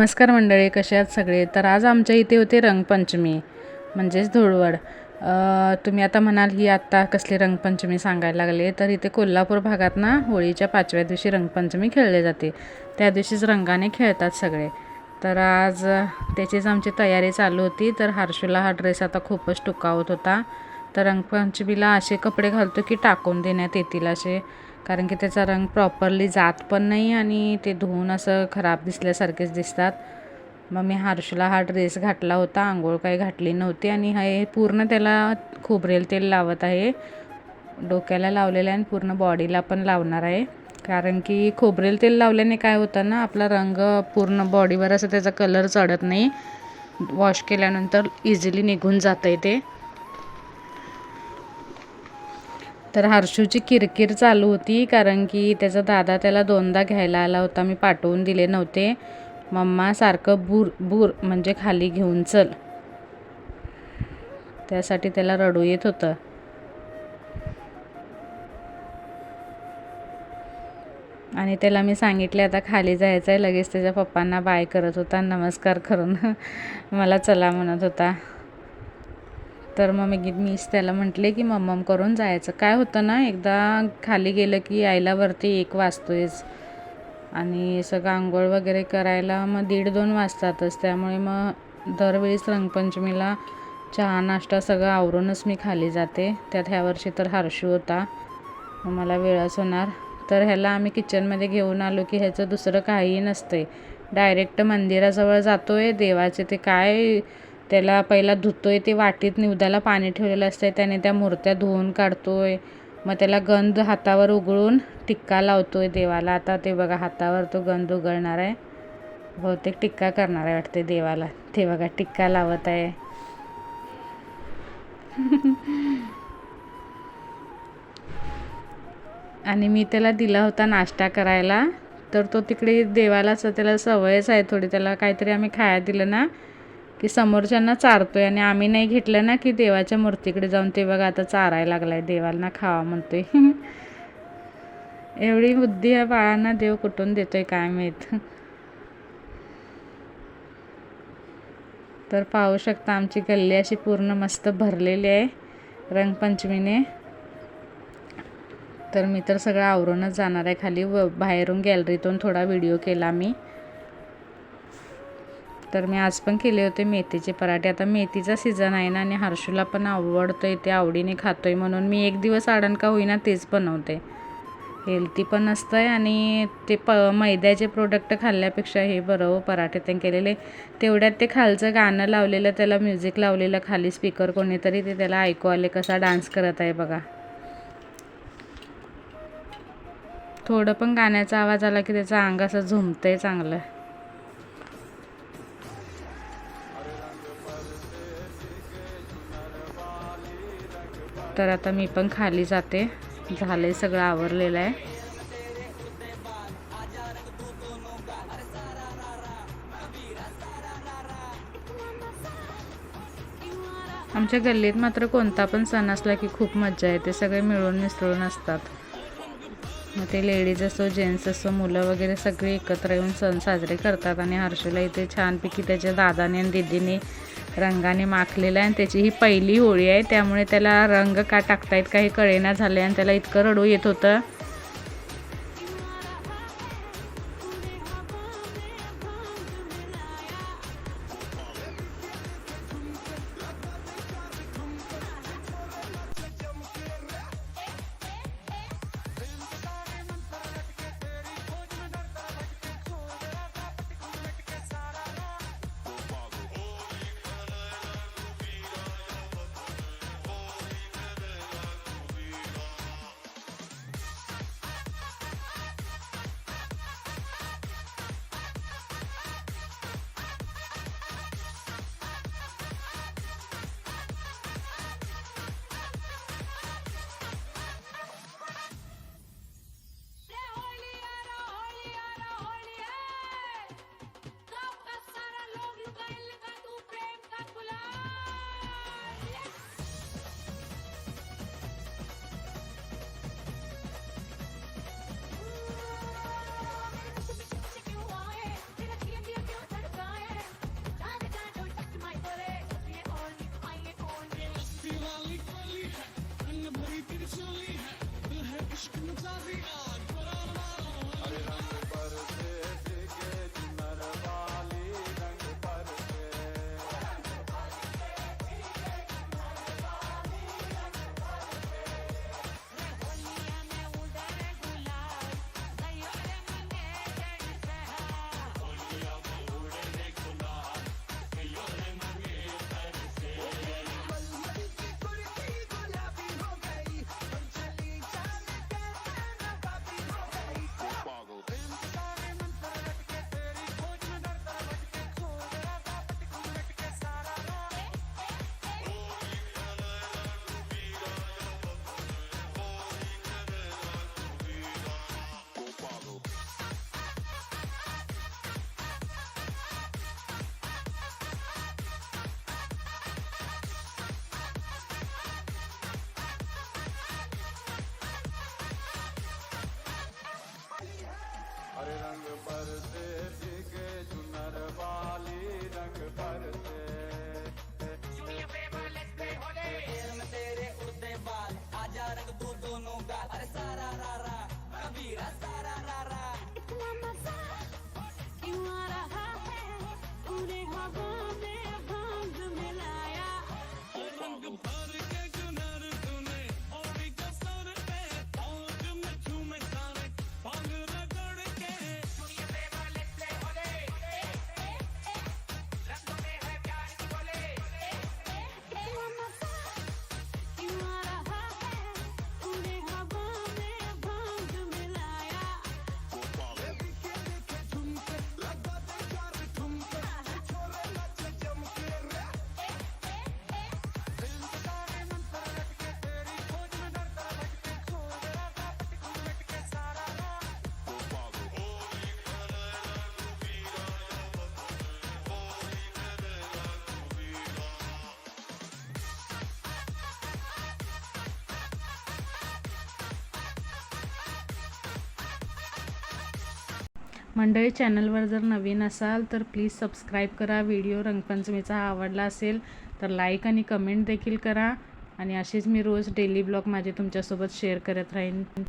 नमस्कार मंडळी कसे आहात सगळे? तर आज आमच्या इथे होते रंगपंचमी म्हणजेच धुळवड. तुम्ही आता म्हणाल ही आत्ता कसली रंगपंचमी सांगायला लागले तर इथे कोल्हापूर भागात ना होळीच्या पाचव्या दिवशी रंगपंचमी खेळले जाते. त्या दिवशीच रंगाने खेळतात सगळे. तर आज त्याचीच आमची तयारी चालू होती तर हर्षूला हा ड्रेस आता खूपच टुकावत होता. तर रंगपंचमीला असे कपडे घालतो की टाकून देण्यात येतील असे. कारण की त्याचा रंग प्रॉपरली जात पण नाही आणि ते धुवून असं खराब दिसल्यासारखेच दिसतात. मग मी हर्षला हा ड्रेस घातला होता. आंघोळ काही घातली नव्हती आणि हे पूर्ण त्याला खोबरेल तेल लावत आहे. डोक्याला लावलेलं आहे आणि पूर्ण बॉडीला पण लावणार आहे. कारण की खोबरेल तेल लावल्याने काय होतं ना आपला रंग पूर्ण बॉडीवर असं त्याचा कलर चढत नाही. वॉश केल्यानंतर इझिली निघून जातं आहे ते. तर हर्षूची किरकिर चालू होती कारण की त्याचा दादा त्याला दोनदा घ्यायला आला होता. मी पाठवून दिले नव्हते. मम्मा सारखं बूर बूर म्हणजे खाली घेऊन चल. त्यासाठी त्याला रडू येत होतं. आणि त्याला मी सांगितले आता खाली जायचं आहे लगेच त्याच्या पप्पांना बाय करत होता. नमस्कार करून मला चला म्हणत होता. तर मग मी मीच त्याला म्हटले की मम्मम करून जायचं. काय होतं ना एकदा खाली गेलं की यायला वरती एक वाजतोयच. आणि सगळं आंघोळ वगैरे करायला मग दीड दोन वाजतातच. त्यामुळे मग दरवेळीस रंगपंचमीला चहा नाश्ता सगळं आवरूनच मी खाली जाते. त्यात ह्या वर्षी तर हर्षू होता. मग मला वेळच होणार. तर ह्याला आम्ही किचनमध्ये घेऊन आलो की ह्याचं दुसरं काहीही नसतंय. डायरेक्ट मंदिराजवळ जातो आहे देवाचे ते काय त्याला पहिला धुतो आहे ते वाटीत निवदाला पाणी ठेवलेलं असतंय. त्याने त्या मूर्त्या धुवून काढतो आहे मग त्याला गंध हातावर उघळून टिक्का लावतो आहे देवाला. आता ते बघा हातावर तो गंध उगळणार आहे. बहुतेक टिक्का करणार आहे वाटते देवाला. ते बघा टिक्का लावत आहे. आणि मी त्याला दिला होता नाश्ता करायला. तर तो तिकडे देवालाच त्याला सवयच आहे थोडी. त्याला काहीतरी आम्ही खायला दिलं ना की समोरच्यांना चारतो आहे आणि आम्ही नाही घेतलं ना की देवाच्या मूर्तीकडे जाऊन ते बघा आता चारायला लागलाय देवाला खावा म्हणतोय. एवढी बुद्धी या बाळांना देव कुठून देतोय काय माहीत? तर पाहू शकता आमची गल्ली अशी पूर्ण मस्त भरलेली आहे रंगपंचमीने. तर मी तर सगळं आवरूनच जाणार आहे खाली व बाहेरून गॅलरीतून थोडा व्हिडिओ केला मी. तर मी आज पण केले होते मेथीचे पराठे. आता मेथीचा सीझन आहे ना आणि हर्षूला पण आवडतो आहे ते आवडीने खातो आहे म्हणून मी एक दिवस आडण का होईना तेच बनवते. हेल्थी पण असतं आहे आणि ते प मैद्याचे प्रोडक्ट खाल्ल्यापेक्षा हे बरं हो, पराठे ते केलेले. तेवढ्यात ते खालचं गाणं लावलेलं त्याला म्युझिक लावलेलं खाली स्पीकर कोणीतरी ते त्याला ऐकू आले कसा डान्स करत आहे बघा. थोडं पण गाण्याचा आवाज आला की त्याचं अंग असं आहे चांगलं. तर आता मी पण खाली जाते. झालंय सगळं आवरलेलं आहे. आमच्या गल्लीत मात्र कोणता पण सण असला की खूप मज्जा येते. सगळे मिळून मिसळून असतात. मग ते लेडीज असो जेंट्स असो मुलं वगैरे सगळे एकत्र येऊन सण साजरे करतात आणि हर्षूला इथे छानपैकी त्याच्या दादाने आणि दीदीने रंगाने माखलेलं आहे आणि त्याची ही पहिली होळी आहे. त्यामुळे त्याला रंग का टाकतायत काही कळेना झाले आणि त्याला इतकं रडू येत होतं. मंडळी चॅनलवर जर नवीन असाल तर प्लीज सबस्क्राईब करा. व्हिडिओ रंगपंचमीचा आवडला असेल तर लाईक आणि कमेंट देखील करा. आणि असेच मी रोज डेली ब्लॉग माझे तुमच्यासोबत शेअर करत राहीन.